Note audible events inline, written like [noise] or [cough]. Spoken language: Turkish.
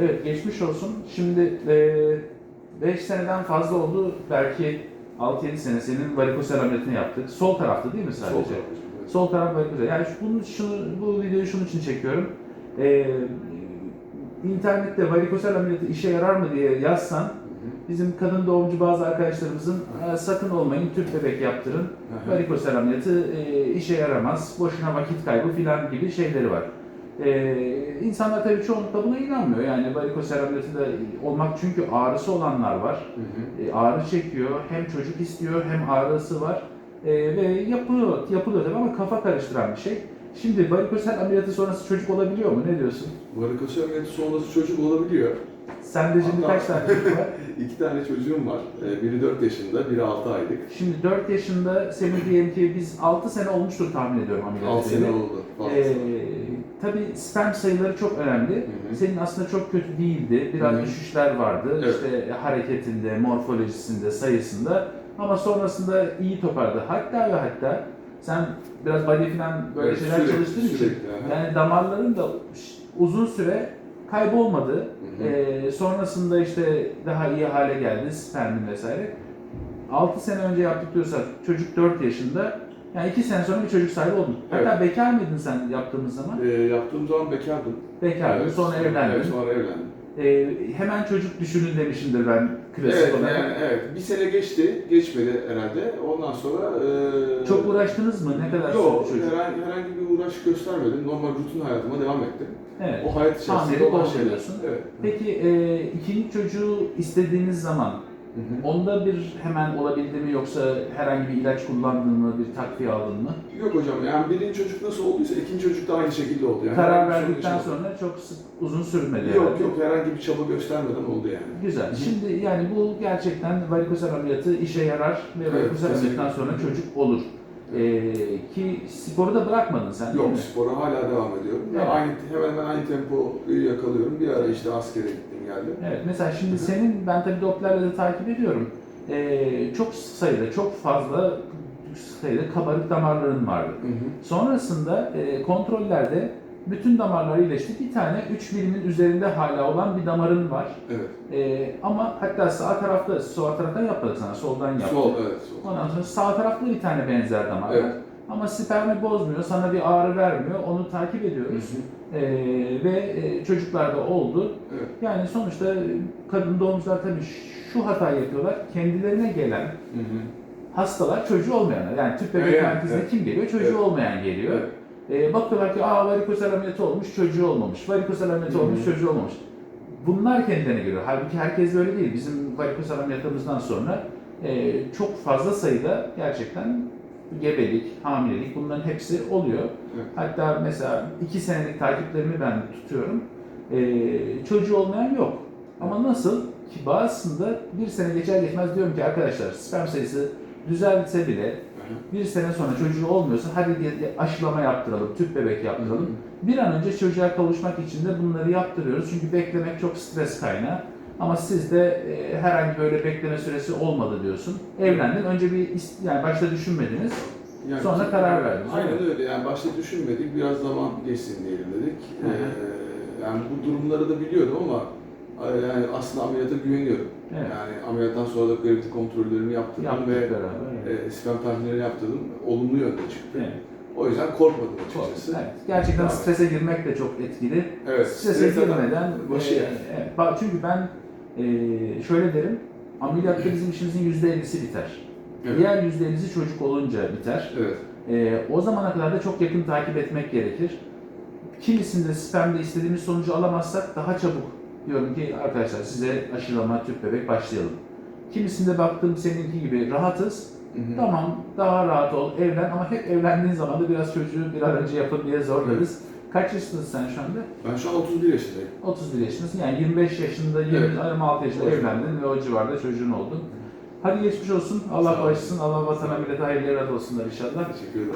Evet geçmiş olsun. Şimdi 5 seneden fazla oldu. Belki 6-7 sene senin varikosel ameliyatını yaptık. Sol tarafta değil mi sadece? Sol taraf hocam, evet. Sol taraf varikosel. Yani şu- bunu, şunu, bu videoyu şunun için çekiyorum. Ee, internette varikosel ameliyatı işe yarar mı diye yazsan bizim kadın doğumcu bazı arkadaşlarımızın "Aa, sakın olmayın tüp bebek yaptırın. Varikosel ameliyatı e, işe yaramaz, boşuna vakit kaybı filan gibi şeyleri var. E, insanlar tabii çoğunlukla buna inanmıyor. Yani varikosel ameliyatı da olmak çünkü ağrısı olanlar var. Hı hı. E, ağrı çekiyor, hem çocuk istiyor hem ağrısı var. E, ve yapılıyor, yapılıyor tabii ama kafa karıştıran bir şey. Şimdi varikosel ameliyatı sonrası çocuk olabiliyor mu? Ne diyorsun? Varikosel ameliyatı sonrası çocuk olabiliyor. Sende şimdi Hatta- kaç tane çocuk var? [laughs] İki tane çocuğum var. Ee, Biri 4 yaşında, biri 6 aylık. Şimdi 4 yaşında senin diyelim ki biz 6 sene olmuştur tahmin ediyorum ameliyat 6 sene oldu. fazla. Ee, tabii sperm sayıları çok önemli. hı. Senin aslında çok kötü değildi. Biraz Hı hı. düşüşler vardı. Evet. İşte hareketinde, morfolojisinde, sayısında. Ama sonrasında iyi toparladı. Hatta ve hatta sen biraz body falan böyle Evet, şeyler sürekli, çalıştığın için sürekli, aha. yani damarların da uzun süre kaybolmadı. Hı hı. Ee, sonrasında işte daha iyi hale geldi spermin vesaire. 6 sene önce yaptık diyorsak çocuk 4 yaşında yani 2 sene sonra bir çocuk sahibi oldun. Hatta bekar mıydın sen yaptığımız zaman? Ee, yaptığım zaman bekardım. Bekardın, Evet, sonra evlendin. Evet, sonra evlendim. Ee, hemen çocuk düşünün demişimdir ben klasik Evet, olarak. yani, evet. Bir sene geçti, geçmedi herhalde. Ondan sonra... E, Çok uğraştınız mı? Ne kadar Yok, sürdü çocuk? herhangi, herhangi bir uğraş göstermedim. Normal rutin hayatıma devam ettim. Evet. O hayat içerisinde olan şeyler. Evet. Peki e, ikinci çocuğu istediğiniz zaman Hı hı. onda bir hemen olabildi mi yoksa herhangi bir ilaç kullandın mı, bir takviye aldın mı? Yok hocam, yani birinci çocuk nasıl olduysa ikinci çocuk da aynı şekilde oldu. Yani Karar herhangi bir sorun verdikten yaşamadım. sonra çok sık, uzun sürmedi. Yok herhalde. yok, herhangi bir çaba göstermeden oldu yani. Güzel. Şimdi yani bu gerçekten varikosel ameliyatı işe yarar ve kesinlikle. ameliyattan sonra çocuk olur. Ee, ki sporu da bırakmadın sen değil Yok, mi? spora hala devam ediyorum. Ya Evet. aynı, hemen hemen aynı tempoyu yakalıyorum. Bir ara işte askere gittim geldim. Evet, mesela şimdi senin, ben tabii Doppler'le de takip ediyorum. Ee, çok sayıda, çok fazla sayıda kabarık damarların vardı. Hı hı. Sonrasında e, kontrollerde bütün damarlar iyileşti. Bir tane 3 milimin üzerinde hala olan bir damarın var. Evet. Ee, ama hatta sağ tarafta, sağ taraftan yapmadık sana, soldan yaptık. Sol, evet. Sol. Ondan sonra sağ tarafta bir tane benzer damar var. Evet. Ama spermi bozmuyor, sana bir ağrı vermiyor. Onu takip Hı ediyoruz. hı. Ee, ve e, çocuklarda oldu. Evet. Yani sonuçta kadın doğumcular tabii şu hatayı yapıyorlar. Kendilerine gelen Hı hı. hastalar çocuğu olmayanlar. Yani tüp bebek Evet, merkezine evet. kim geliyor? Çocuğu Evet. olmayan geliyor. Evet. Ee, bakıyorlar ki aa varikosel ameliyatı olmuş, çocuğu olmamış. Varikosel ameliyatı olmuş, çocuğu olmamış. Bunlar kendilerine geliyor. Halbuki herkes böyle değil. Bizim varikosel ameliyatımızdan sonra e, çok fazla sayıda gerçekten gebelik, hamilelik bunların hepsi oluyor. Evet. Hatta mesela iki senelik takiplerimi ben tutuyorum. Ee, çocuğu olmayan yok. Ama nasıl? Ki bazısında bir sene geçer geçmez diyorum ki arkadaşlar sperm sayısı düzelse bile. Bir sene sonra çocuğu olmuyorsa hadi diye aşılama yaptıralım, tüp bebek yaptıralım. Bir an önce çocuğa kavuşmak için de bunları yaptırıyoruz. Çünkü beklemek çok stres kaynağı. Ama sizde e, herhangi böyle bekleme süresi olmadı diyorsun. Evlendin. Önce bir yani başta düşünmediniz. Yani Sonra ki- karar verdiniz, Aynen öyle. Yani başta düşünmedik. Biraz zaman geçsin diyelim dedik. Hı hı. Ee, yani bu durumları da biliyordum ama yani aslında ameliyata güveniyorum. Evet. Yani ameliyattan sonra da gravity kontrollerimi yaptırdım Yaptık ve beraber. evet. e, sperm tahlillerini yaptırdım. Olumlu yönde çıktı. Evet. O yüzden korkmadım açıkçası. Evet, gerçekten Evet. strese girmek de çok etkili. Evet. Strese stres girmeden, başı e, yer. evet, çünkü ben e, şöyle derim, ameliyatta bizim işimizin yüzde ellisi biter. Evet. Diğer yüzde ellisi çocuk olunca biter. Evet. E, o zamana kadar da çok yakın takip etmek gerekir. Kimisinde spermde istediğimiz sonucu alamazsak daha çabuk diyorum ki arkadaşlar size aşılama tüp bebek başlayalım. Kimisinde baktım seninki gibi rahatız. Hı hı. Tamam daha rahat ol, evlen ama hep evlendiğin zaman da biraz çocuğu bir an önce yapın diye zorlarız. Kaç yaşındasın sen şu anda? Ben şu an 31 yaşındayım. 31 yaşındasın. Yani 25 yaşında, 20, Evet. 26 yaşında Evet. evlendin ve o civarda çocuğun oldu. Hadi geçmiş olsun. Allah bağışlasın. Allah vatana millete hayırlı evlat olsunlar inşallah. Teşekkür ederim.